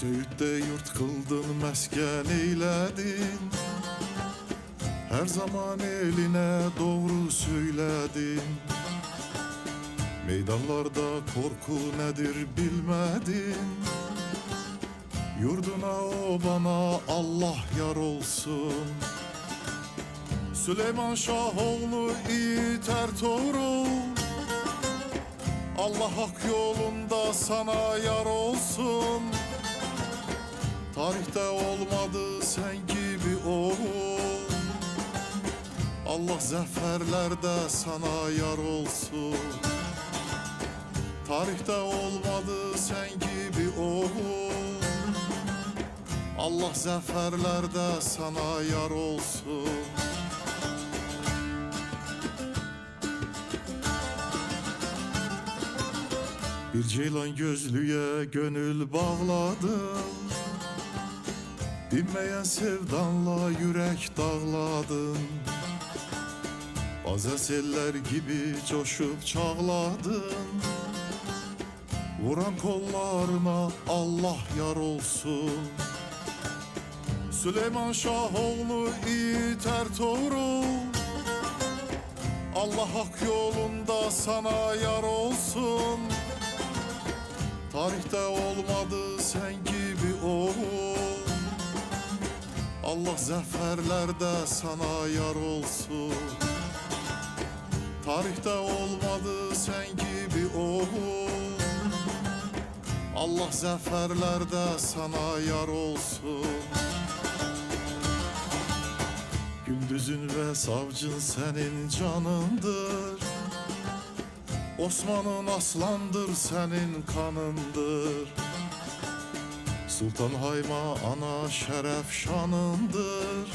Söğüt'te yurt kıldın mesken eyledin. Her zaman eline doğru söyledin. Meydanlarda korku nedir bilmedin. Yurduna obana Allah yar olsun. Süleyman Şahoğlu Yiğit Ertuğrul. Allah hak yolunda sana yar olsun Tarihte olmadı sen gibi oğul. Allah zaferlerde sana yar olsun. Tarihte olmadı sen gibi oğul. Allah zaferlerde sana yar olsun. Bir ceylan gözlüye gönül bağladım Dinmeyen sevdanla yürek dağladın. Bazen seller gibi coşup çağladın. Vuran kollarına Allah yar olsun. Süleyman Şahoğlu Yiğit Ertuğrul. Allah hak yolunda sana yar olsun. Tarihte olmadı sen gibi oğul Allah zaferlerde sana yar olsun. Tarihte olmadı sen gibi oğul. Allah zaferlerde sana yar olsun. Gündüzün ve savcın senin canındır. Osman'ın aslandır senin kanındır Sultan Hayma ana şeref şanındır.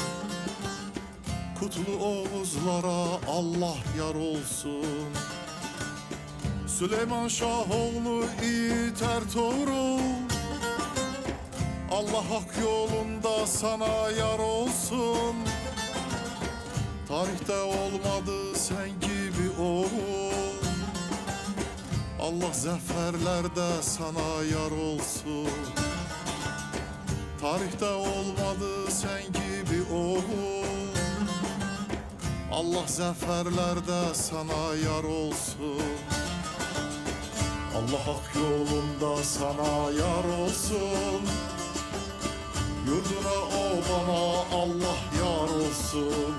Kutlu Oğuzlara Allah yar olsun. Süleyman Şahoğlu Yiğit Ertuğrul. Allah hak yolunda sana yar olsun. Tarihte olmadı sen gibi oğul. Allah zaferlerde sana yar olsun Tarihte olmadı sen gibi oğul. Allah zaferlerde sana yar olsun. Allah hak yolunda sana yar olsun. Yurduna obana Allah yar olsun.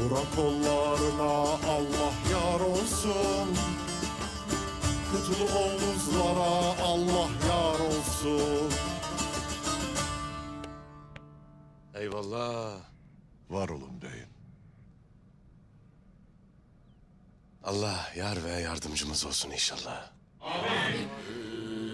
Vuran kollarına Allah yar olsun. Kutlu omuzlara Eyvallah. Var olun beyim. Allah yar ve yardımcımız olsun inşallah.